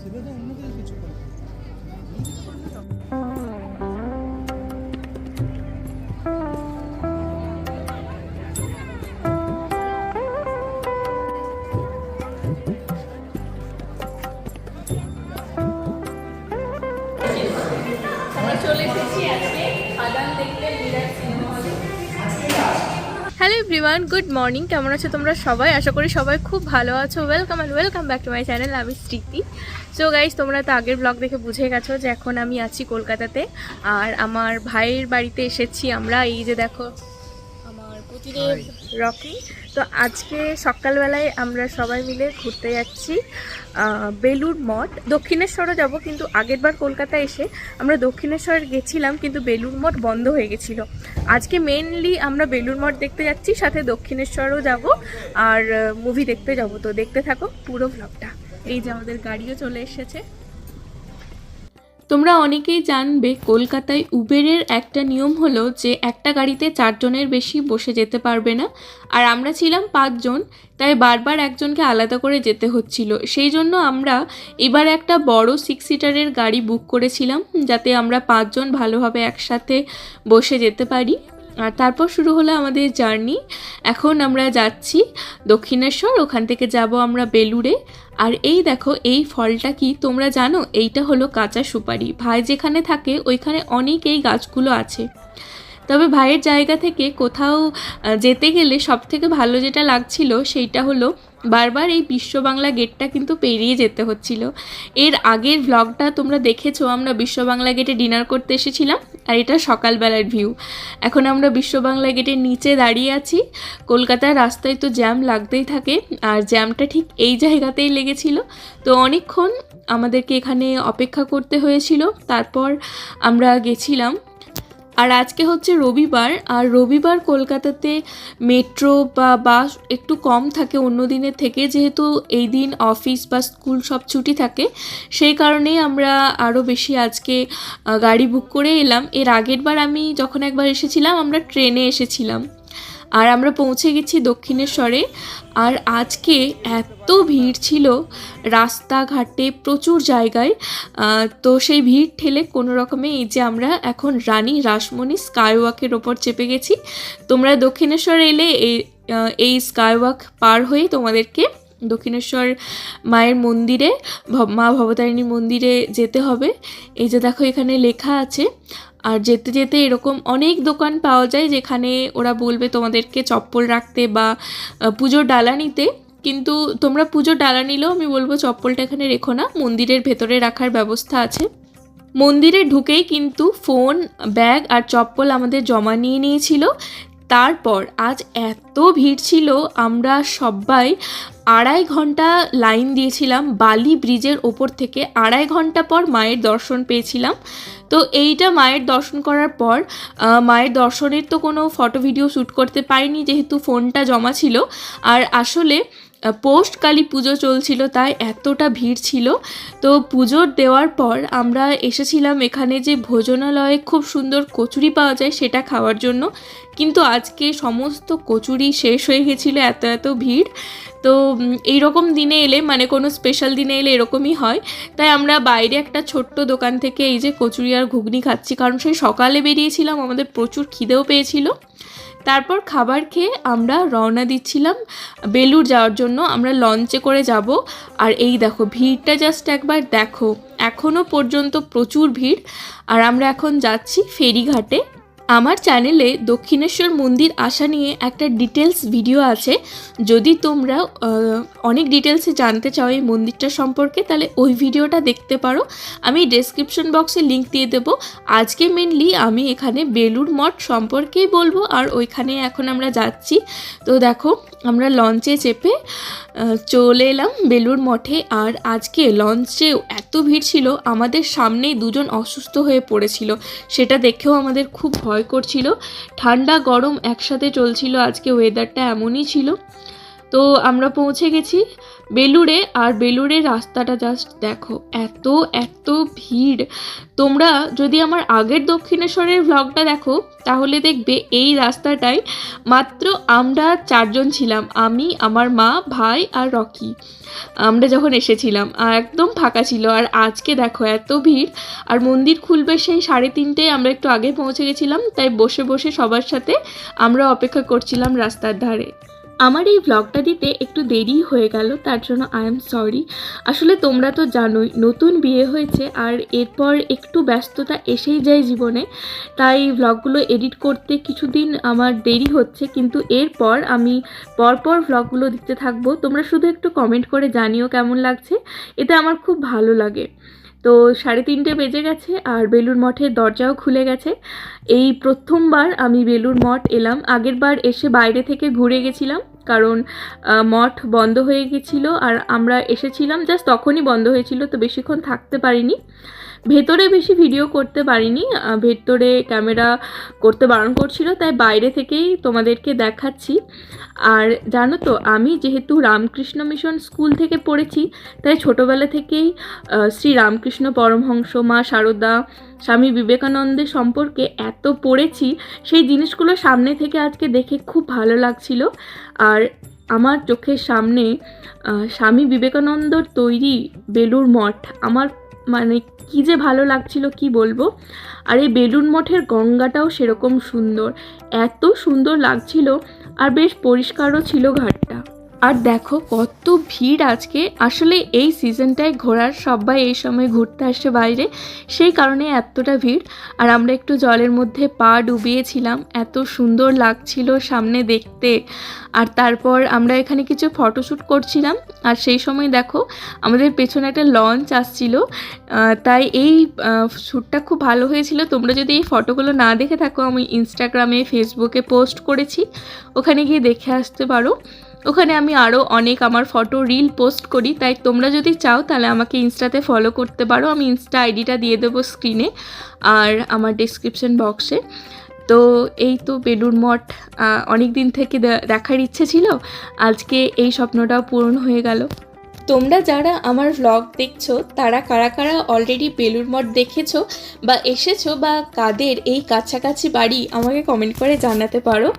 সেটা তো অন্য এভরিওয়ান গুড মর্নিং কেমন আছো তোমরা সবাই? আশা করি সবাই খুব ভালো আছো। Welcome and welcome back to my channel আমি স্মৃতি। সো গাইজ তোমরা তো আগের ব্লগ দেখে বুঝে গেছো যে এখন আমি আছি কলকাতাতে। আর আমার ভাইয়ের বাড়িতে এসেছি আমরা। এই যে দেখো আমার প্রতিদেব রকি। তো আজকে সকালবেলায় আমরা সবাই মিলে ঘুরতে যাচ্ছি বেলুর মঠ। দক্ষিণেশ্বরও যাব, কিন্তু আগেরবার কলকাতা এসে আমরা দক্ষিণেশ্বর গেছিলাম, কিন্তু বেলুর মঠ বন্ধ হয়ে গেছিল। আজকে মেনলি আমরা বেলুর মঠ দেখতে যাচ্ছি, সাথে দক্ষিণেশ্বরও যাব, আর মুভি দেখতে যাব। তো দেখতে থাকো পুরো ভ্লগটা এই যে আমাদের গাড়িও চলে এসেছে। তোমরা অনেকেই জানবে, কলকাতায় উবেরের একটা নিয়ম হলো যে একটা গাড়িতে চারজনের বেশি বসে যেতে পারবে না। আর আমরা ছিলাম পাঁচজন, তাই বারবার একজনকে আলাদা করে যেতে হচ্ছিল। সেই জন্য আমরা এবার একটা বড় সিক্স সিটারের গাড়ি বুক করেছিলাম, যাতে আমরা পাঁচজন ভালোভাবে একসাথে বসে যেতে পারি। আর তারপর শুরু হলো আমাদের জার্নি এখন আমরা যাচ্ছি দক্ষিণেশ্বর, ওখান থেকে যাব আমরা বেলুড়ে। আর এই দেখো, এই ফলটা কি? তোমরা জানো, এইটা হলো কাঁচা সুপারি। ভাই যেখানে থাকে, ওইখানে অনেক এই গাছগুলো আছে। তবে ভাইয়ের জায়গা থেকে কোথাও যেতে গেলে সব থেকে ভালো যেটা লাগছিল, সেইটা হলো বারবার এই বিশ্ব বাংলা গেটটা কিন্তু পেরিয়ে যেতে হচ্ছিল। এর আগের ভ্লগটা তোমরা দেখেছ, আমরা বিশ্ব বাংলা গেটে ডিনার করতে এসেছিলাম, আর এটা সকালবেলার ভিউ এখন আমরা বিশ্ব বাংলা গেটের নিচে দাঁড়িয়ে আছি। কলকাতার রাস্তায় তো জ্যাম লাগতেই থাকে, আর জ্যামটা ঠিক এই জায়গাতেই লেগেছিল। তো অনেকক্ষণ আমাদেরকে এখানে অপেক্ষা করতে হয়েছিল, তারপর আমরা গেছিলাম আর আজকে হচ্ছে রবিবার, আর রবিবার কলকাতাতে মেট্রো বা বাস একটু কম থাকে অন্য দিনের থেকে, যেহেতু এই দিন অফিস বা স্কুল সব ছুটি থাকে, সেই কারণেই আমরা আরও বেশি আজকে গাড়ি বুক করে এলাম। এর আগের বার আমি যখন একবার এসেছিলাম, আমরা ট্রেনে এসেছিলাম। আর আমরা পৌঁছে গেছি দক্ষিণেশ্বরে। আর আজকে এত ভিড় ছিল, রাস্তাঘাটে প্রচুর জায়গায়। তো সেই ভিড় ঠেলে কোনো রকমে এই যে আমরা এখন রানী রাসমণি স্কাইওয়াকের ওপর চেপে গেছি। তোমরা দক্ষিণেশ্বর এলে এই স্কাইওয়াক পার হয়ে তোমাদেরকে দক্ষিণেশ্বর মায়ের মন্দিরে মা ভবতারিণী মন্দিরে যেতে হবে। এই যে দেখো এখানে লেখা আছে, আর যেতে যেতে এরকম অনেক দোকান পাওয়া যায় যেখানে ওরা বলবে তোমাদেরকে চপ্পল রাখতে বা পুজোর ডালা নিতে। কিন্তু তোমরা পুজোর ডালা নিলেও আমি বলব চপ্পলটা এখানে রেখো না, মন্দিরের ভেতরে রাখার ব্যবস্থা আছে। মন্দিরে ঢুকেই কিন্তু ফোন, ব্যাগ আর চপ্পল আমাদের জমা নিয়ে নিয়েছিল। তারপর আজ এত ভিড় ছিল, আমরা সবাই আড়াই ঘণ্টা লাইন দিয়েছিলাম বালি ব্রিজের ওপর থেকে। আড়াই ঘণ্টা পর মায়ের দর্শন পেয়েছিলাম। তো এইটা মায়ের দর্শন করার পর মায়ের দর্শনের তো কোনো ফটো ভিডিও শ্যুট করতে পারিনি, যেহেতু ফোনটা জমা ছিল। আর আসলে পোস্ট কালী পুজো চলছিল তাই এতটা ভিড় ছিল। তো পুজোর দেওয়ার পর আমরা এসেছিলাম এখানে যে ভোজনালয়ে খুব সুন্দর কচুরি পাওয়া যায় সেটা খাওয়ার জন্য। কিন্তু আজকে সমস্ত কচুরি শেষ হয়ে গেছিল এত এত ভিড়। তো উম, এইরকম দিনে এলে মানে কোনো স্পেশাল দিনে এলে এরকমই হয়। তাই আমরা বাইরে একটা ছোট্ট দোকান থেকে এই যে কচুরি আর ঘুগনি খাচ্ছি কারণ সেই সকালে বেরিয়েছিলাম আমাদের প্রচুর খিদেও পেয়েছিল। তারপর খাবার খেয়ে আমরা রওনা দিচ্ছিলাম বেলুর যাওয়ার জন্য। আমরা লঞ্চে করে যাব। আর এই দেখো, ভিড়টা জাস্ট একবার দেখো। এখনও পর্যন্ত প্রচুর ভিড়। আর আমরা এখন যাচ্ছি ফেরিঘাটে। আমার চ্যানেলে দক্ষিণেশ্বর মন্দির আসা নিয়ে একটা ডিটেলস ভিডিও আছে। যদি তোমরা অনেক ডিটেলসে জানতে চাও এই মন্দিরটা সম্পর্কে, তাহলে ওই ভিডিওটা দেখতে পারো। আমি ডেসক্রিপশন বক্সে লিংক দিয়ে দেবো। আজকে মেনলি আমি এখানে বেলুর মঠ সম্পর্কেই বলব, আর ওইখানে এখন আমরা যাচ্ছি। তো দেখো, আমরা লঞ্চে চেপে চলে এলাম বেলুর মঠে। আর আজকে লঞ্চেও এত ভিড় ছিল, আমাদের সামনেই দুজন অসুস্থ হয়ে পড়েছিল। সেটা দেখেও আমাদের খুব ভয় করছিল। ঠান্ডা, গরম একসাথে চলছিল, আজকে ওয়েদারটা এমনই ছিল। তো আমরা পৌঁছে গেছি। বেলুড়ে, আর বেলুড়ে রাস্তাটা জাস্ট দেখো, এত এত ভিড়। তোমরা যদি আমার আগের দক্ষিণেশ্বরের ভ্লগটা দেখো, তাহলে দেখবে এই রাস্তাটায় মাত্র আমরা চারজন ছিলাম, আমি, আমার মা, ভাই আর রকি। আমরা যখন এসেছিলাম, আর একদম ফাঁকা ছিল, আর আজকে দেখো এত ভিড়, আর মন্দির খুলবে সেই সাড়ে তিনটে আমরা একটু আগে পৌঁছে গেছিলাম, তাই বসে বসে সবার সাথে আমরা অপেক্ষা করছিলাম রাস্তার ধারে। আমার এই ভ্লগটা দিতে একটু দেরি হয়ে গেল, তার জন্য আই এম সরি আসলে তোমরা তো জানোই, নতুন বিয়ে হয়েছে আর এরপর একটু ব্যস্ততা এসেই যায় জীবনে। তাই ভ্লগগুলো এডিট করতে কিছুদিন আমার দেরি হচ্ছে, কিন্তু এরপর আমি পরপর ভ্লগগুলো দিতে থাকব। তোমরা শুধু একটু কমেন্ট করে জানিও কেমন লাগছে, এতে আমার খুব ভালো লাগে। তো সাড়ে তিনটে বেজে গেছে আর বেলুর মঠের দরজাও খুলে গেছে। এই প্রথমবার আমি বেলুর মঠ এলাম আগের বার এসে বাইরে থেকে ঘুরে গেছিলাম। কারণ মঠ বন্ধ হয়ে গেছিল আর আমরা এসেছিলাম, জাস্ট তখনই বন্ধ হয়েছিল, তো বেশিক্ষণ থাকতে পারিনি। ভেতরে বেশি ভিডিও করতে পারিনি ভেতরে ক্যামেরা করতে বারণ করছিল, তাই বাইরে থেকেই তোমাদেরকে দেখাচ্ছি। আর জানো তো, আমি যেহেতু রামকৃষ্ণ মিশন স্কুল থেকে পড়েছি, তাই ছোটোবেলা থেকেই শ্রী রামকৃষ্ণ পরমহংস, মা শারদা স্বামী বিবেকানন্দের সম্পর্কে এত পড়েছি, সেই জিনিসগুলো সামনে থেকে আজকে দেখে খুব ভালো লাগছিল। আর আমার চোখের সামনে স্বামী বিবেকানন্দর তৈরি বেলুর মঠ, আমার মানে কি যে ভালো লাগছিল কি বলব? আর এই বেলুন মঠের গঙ্গাটাও সেরকম সুন্দর। এত সুন্দর লাগছিল আর বেশ পরিষ্কারও ছিল ঘাটটা। আর দেখো কত ভিড় আজকে। আসলে এই সিজনটায় ঘোরার সবাই এই সময় ঘুরতে আসে বাইরে, সেই কারণে এতটা ভিড়। আর আমরা একটু জলের মধ্যে পা ডুবিয়েছিলাম, এত সুন্দর লাগছিল সামনে দেখতে। আর তারপর আমরা এখানে কিছু ফটোশ্যুট করছিলাম, আর সেই সময় দেখো আমাদের পেছনে একটা লঞ্চ আসছিল। তাই এই শ্যুটটা খুব ভালো হয়েছিল। তোমরা যদি এই ফটোগুলো না দেখে থাকো, আমি ইনস্টাগ্রামে ফেসবুকে পোস্ট করেছি। ওখানে গিয়ে দেখে আসতে পারো। ওখানে আমি আরও অনেক আমার ফটো রিল পোস্ট করি, তাই তোমরা যদি চাও তাহলে আমাকে ইনস্টাতে ফলো করতে পারো। আমি ইনস্টা আইডিটা দিয়ে দেবো স্ক্রিনে আর আমার ডিসক্রিপশন বক্সে তো এই তো বেলুর মঠ অনেক দিন থেকে দেখার ইচ্ছে ছিল। আজকে এই স্বপ্নটাও পূরণ হয়ে গেল। তোমরা যারা আমার ভ্লগ দেখছ, তারা কারা কারা অলরেডি বেলুর মঠ দেখেছ বা এসেছ বা কাদের এই কাছাকাছি বাড়ি আমাকে কমেন্ট করে জানাতে পারো।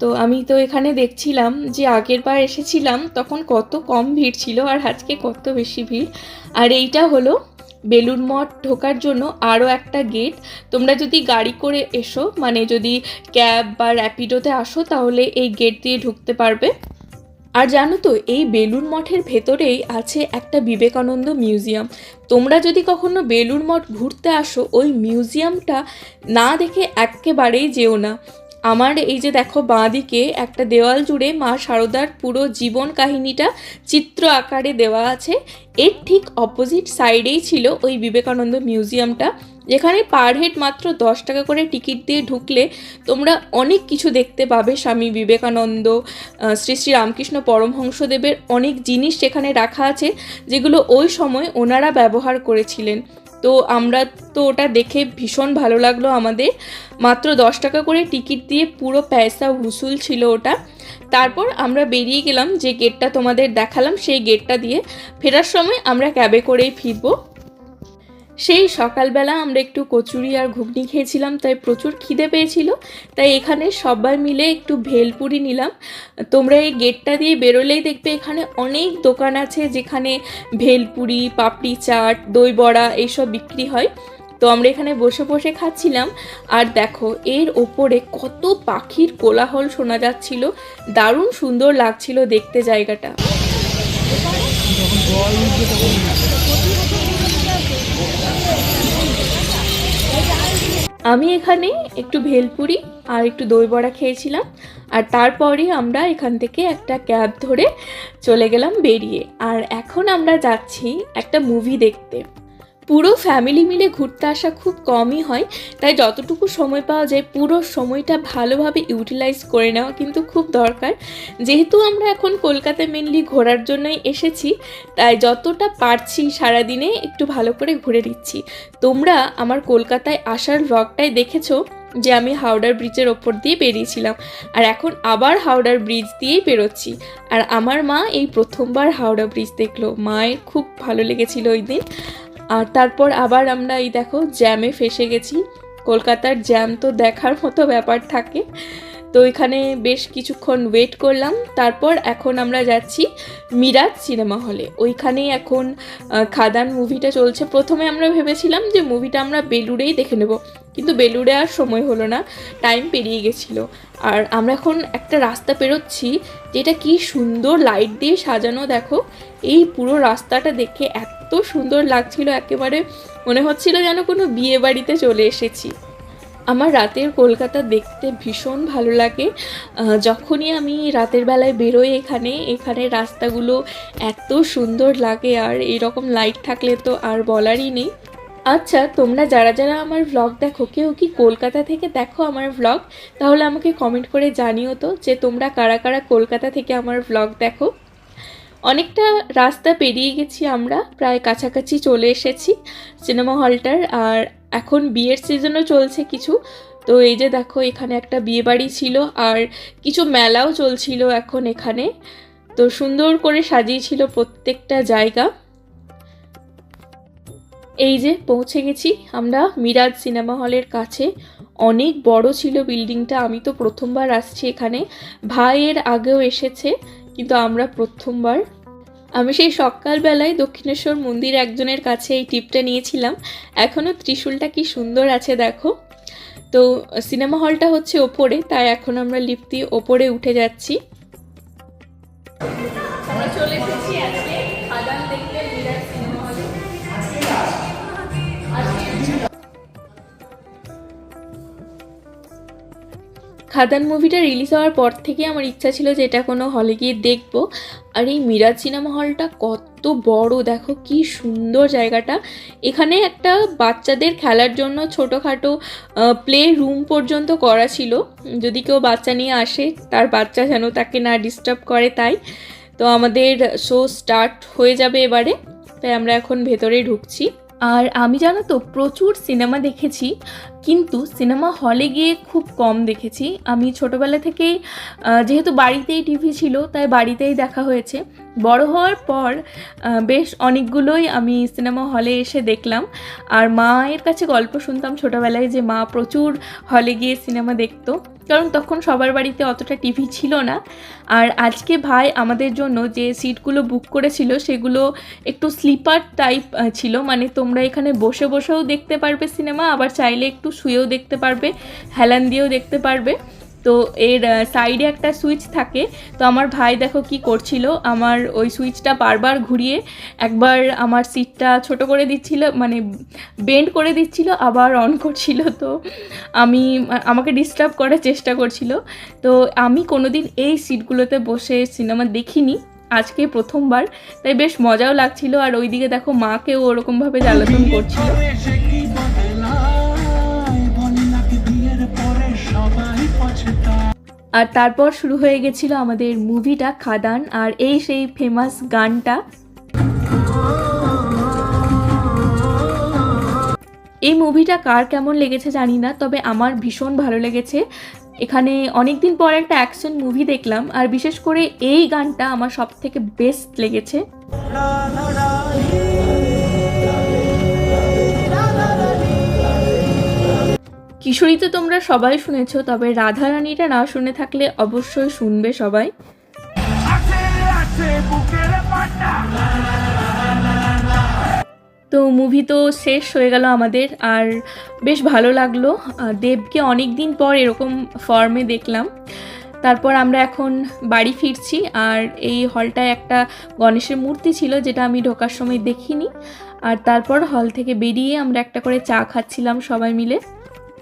তো আমি তো এখানে দেখছিলাম যে আগের বার এসেছিলাম, তখন কত কম ভিড় ছিল আর আজকে কত বেশি ভিড়। আর এইটা হলো বেলুর মঠ ঢোকার জন্য আরও একটা গেট তোমরা যদি গাড়ি করে এসো মানে যদি ক্যাব বা র্যাপিডোতে আসো, তাহলে এই গেট দিয়ে ঢুকতে পারবে। আর জানো তো, এই বেলুর মঠের ভেতরেই আছে একটা বিবেকানন্দ মিউজিয়াম। তোমরা যদি কখনো বেলুর মঠ ঘুরতে আসো, ওই মিউজিয়ামটা না দেখে একেবারেই যেও না। আমার এই যে দেখো বাঁদিকে একটা দেওয়াল জুড়ে মা শারদার পুরো জীবন কাহিনীটা চিত্র আকারে দেওয়া আছে। এর ঠিক অপোজিট সাইডেই ছিল ওই বিবেকানন্দ মিউজিয়ামটা যেখানে পার হেড মাত্র দশ টাকা করে টিকিট দিয়ে ঢুকলে তোমরা অনেক কিছু দেখতে পাবে। স্বামী বিবেকানন্দ শ্রী শ্রী রামকৃষ্ণ পরমহংসদেবের অনেক জিনিস সেখানে রাখা আছে, যেগুলো ওই সময় ওনারা ব্যবহার করেছিলেন। তো আমরা তো ওটা দেখে ভীষণ ভালো লাগল আমাদের। মাত্র দশ টাকা করে টিকিট দিয়ে পুরো পয়সা উসুল ছিল ওটা। তারপর আমরা বেরিয়ে গেলাম যে গেটটা তোমাদের দেখালাম, সেই গেটটা দিয়ে ফেরার সময় আমরা ক্যাবে করেই ফিরবো। সেই সকালবেলা আমরা একটু কচুরি আর ঘুগনি খেয়েছিলাম, তাই প্রচুর খিদে পেয়েছিল। তাই এখানে সবাই মিলে একটু ভেলপুরি নিলাম। তোমরা এই গেটটা দিয়ে বেরোলেই দেখবে এখানে অনেক দোকান আছে যেখানে ভেলপুরি, পাপড়ি চাট, দই বড়া এইসব বিক্রি হয়। তো আমরা এখানে বসে বসে খাচ্ছিলাম। আর দেখো, এর ওপরে কত পাখির কোলাহল শোনা যাচ্ছিল। দারুণ সুন্দর লাগছিল দেখতে জায়গাটা। আমি এখানে একটু ভেলপুরি আর একটু দই বড়া খেয়েছিলাম, আর তারপরে আমরা এখান থেকে একটা ক্যাব ধরে চলে গেলাম বেরিয়ে। আর এখন আমরা যাচ্ছি একটা মুভি দেখতে। পুরো ফ্যামিলি মিলে ঘুরতে আসা খুব কমই হয়। তাই যতটুকু সময় পাওয়া যায়, পুরো সময়টা ভালোভাবে ইউটিলাইজ করে নেওয়া কিন্তু খুব দরকার। যেহেতু আমরা এখন কলকাতায় মেনলি ঘোরার জন্যই এসেছি, তাই যতটা পারছি সারাদিনে একটু ভালো করে ঘুরে দিচ্ছি তোমরা আমার কলকাতায় আসার ব্লগটাই দেখেছ যে আমি হাওড়ার ব্রিজের ওপর দিয়ে বেরিয়েছিলাম। আর এখন আবার হাওড়ার ব্রিজ দিয়েই বেরোচ্ছি। আর আমার মা এই প্রথমবার হাওড়া ব্রিজ দেখল। মায়ের খুব ভালো লেগেছিল ওই দিন। আর তারপর আবার আমরা এই দেখো জ্যামে ফেসে গেছি। কলকাতার জ্যাম তো দেখার মতো ব্যাপার থাকে। তো এখানে বেশ কিছুক্ষণ ওয়েট করলাম। তারপর এখন আমরা যাচ্ছি মিরাজ সিনেমা হলে ওইখানেই এখন খাদান মুভিটা চলছে। প্রথমে আমরা ভেবেছিলাম যে মুভিটা আমরা বেলুড়েই দেখে নেব। কিন্তু বেলুড়ে আর সময় হলো না টাইম পেরিয়ে গেছিল। আর আমরা এখন একটা রাস্তা পেরোচ্ছি, যেটা কি সুন্দর লাইট দিয়ে সাজানো, দেখো। এই পুরো রাস্তাটা দেখে এত সুন্দর লাগছিল, একেবারে মনে হচ্ছিল যেন কোনো বিয়ে বাড়িতে চলে এসেছি। আমার রাতের কলকাতা দেখতে ভীষণ ভালো লাগে। যখনই আমি রাতের বেলায় বেরোই এখানে এখানে রাস্তাগুলো এত সুন্দর লাগে, আর এরকম লাইট থাকলে তো আর বলারই নেই। আচ্ছা তোমরা যারা যারা আমার ভ্লগ দেখো, কেউ কি কলকাতা থেকে দেখো আমার ভ্লগ তাহলে আমাকে কমেন্ট করে জানিও তো যে তোমরা কারা কারা কলকাতা থেকে আমার ভ্লগ দেখো। অনেকটা রাস্তা পেরিয়ে গেছি আমরা, প্রায় কাছাকাছি চলে এসেছি সিনেমা হলটার আর এখন বিয়ের সিজনও চলছে কিছু। তো এই যে দেখো, এখানে একটা বিয়ে বাড়ি ছিল, আর কিছু মেলাও চলছিল এখন এখানে। তো সুন্দর করে সাজিয়েছিল প্রত্যেকটা জায়গা। এই যে পৌঁছে গেছি, আমরা মিরাজ সিনেমা হলের কাছে। অনেক বড় ছিল বিল্ডিংটা, আমি তো প্রথমবার আসছি এখানে। ভাইয়ের আগেও এসেছে, কিন্তু আমরা প্রথমবার। আমি সেই সকালবেলায় দক্ষিণেশ্বর মন্দির একজনের কাছে এই টিপটা নিয়েছিলাম। এখনও ত্রিশূলটা কি সুন্দর আছে দেখো। তো সিনেমা হলটা হচ্ছে ওপরে, তাই এখন আমরা দিয়ে ওপরে উঠে যাচ্ছি। চলে খাদান মুভিটা রিলিজ হওয়ার পর থেকে আমার ইচ্ছা ছিল যে এটা কোনো হলে গিয়ে দেখব। আর এই মিরাজ সিনেমা হলটা কত বড়, দেখো কি সুন্দর জায়গাটা। এখানে একটা বাচ্চাদের খেলার জন্য ছোটোখাটো প্লে রুম পর্যন্ত করা ছিল। যদি কেউ বাচ্চা নিয়ে আসে, তার বাচ্চা যেন তাকে না ডিস্টার্ব করে তাই। তো আমাদের শো স্টার্ট হয়ে যাবে এবারে, তাই আমরা এখন ভেতরে ঢুকছি। আর আমি জানো তো, প্রচুর সিনেমা দেখেছি। কিন্তু সিনেমা হলে গিয়ে খুব কম দেখেছি। আমি ছোটোবেলা থেকেই যেহেতু বাড়িতেই টিভি ছিল, তাই বাড়িতেই দেখা হয়েছে। বড় হওয়ার পর বেশ অনেকগুলোই আমি সিনেমা হলে এসে দেখলাম। আর মায়ের কাছে গল্প শুনতাম ছোটোবেলায় যে মা প্রচুর হলে গিয়ে সিনেমা দেখতো। কারণ তখন সবার বাড়িতে অতটা টিভি ছিল না। আর আজকে ভাই আমাদের জন্য যে সিটগুলো বুক করেছিল, সেগুলো একটু স্লিপার টাইপ ছিল। মানে তোমরা এখানে বসে বসেও দেখতে পারবে সিনেমা, আবার চাইলে একটু শুয়েও দেখতে পারবে, হেলান দিয়েও দেখতে পারবে। তো এর সাইডে একটা সুইচ থাকে। তো আমার ভাই দেখো কি করছিল, আমার ওই সুইচটা বারবার ঘুরিয়ে একবার আমার সিটটা ছোট করে দিচ্ছিল মানে বেন্ড করে দিচ্ছিল, আবার অন করছিল। তো আমি, আমাকে ডিস্টার্ব করার চেষ্টা করছিল। তো আমি কোনোদিন এই সিটগুলোতে বসে সিনেমা দেখিনি, আজকে প্রথমবার। তাই বেশ মজাও লাগছিল, আর ওইদিকে দেখো মাকেও ওরকমভাবে জ্বালাতন করছিল। আর তারপর শুরু হয়ে গেছিল আমাদের মুভিটা খাদান আর এই সেই ফেমাস গানটা। এই মুভিটা কার কেমন লেগেছে জানি না, তবে আমার ভীষণ ভালো লেগেছে। এখানে অনেক দিন পর একটা অ্যাকশন মুভি দেখলাম, আর বিশেষ করে এই গানটা আমার সব থেকে বেস্ট লেগেছে কিশোরী তো তোমরা সবাই শুনেছ, তবে রাধা রানীটা না শুনে থাকলে অবশ্যই শুনবে সবাই। তো মুভি তো শেষ হয়ে গেল আমাদের, আর বেশ ভালো লাগল। দেবকে অনেক দিন পর এরকম ফর্মে দেখলাম। তারপর আমরা এখন বাড়ি ফিরছি, আর এই হলটায় একটা গণেশের মূর্তি ছিল, যেটা আমি ঢোকার সময় দেখিনি। আর তারপর হল থেকে বেরিয়ে আমরা একটা করে চা খাচ্ছিলাম সবাই মিলে।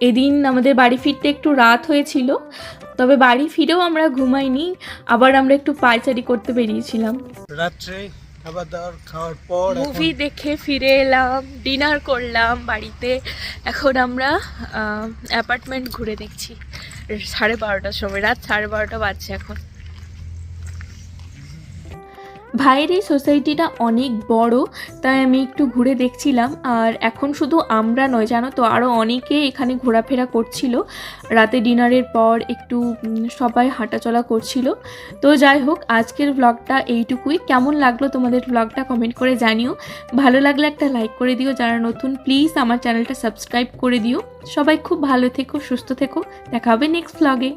এদিন আমাদের বাড়ি ফিরতে একটু রাত হয়েছিল তবে বাড়ি ফিরেও আমরা ঘুমাইনি আবার আমরা একটু পায়চারি করতে বেরিয়েছিলাম। রাত্রে খাবার দাবার খাওয়ার পর মুভি দেখে ফিরে এলাম ডিনার করলাম বাড়িতে। এখন আমরা অ্যাপার্টমেন্ট ঘুরে দেখছি। সাড়ে বারোটার সময় রাত সাড়ে বারোটা বাজছে এখন। ভাইয়ের এই সোসাইটিটা অনেক বড়, তাই আমি একটু ঘুরে দেখছিলাম। আর এখন শুধু আমরা নয়, জানো তো আরও অনেকে এখানে ঘোরাফেরা করছিল। রাতে ডিনারের পর একটু সবাই হাঁটাচলা করছিল। তো যাই হোক, আজকের ব্লগটা এইটুকুই। কেমন লাগল তোমাদের ব্লগটা কমেন্ট করে জানিও। ভালো লাগলে একটা লাইক করে দিও। যারা নতুন প্লিজ আমার চ্যানেলটা সাবস্ক্রাইব করে দিও। সবাই খুব ভালো থেকো, সুস্থ থেকো। দেখা হবে নেক্সট ব্লগে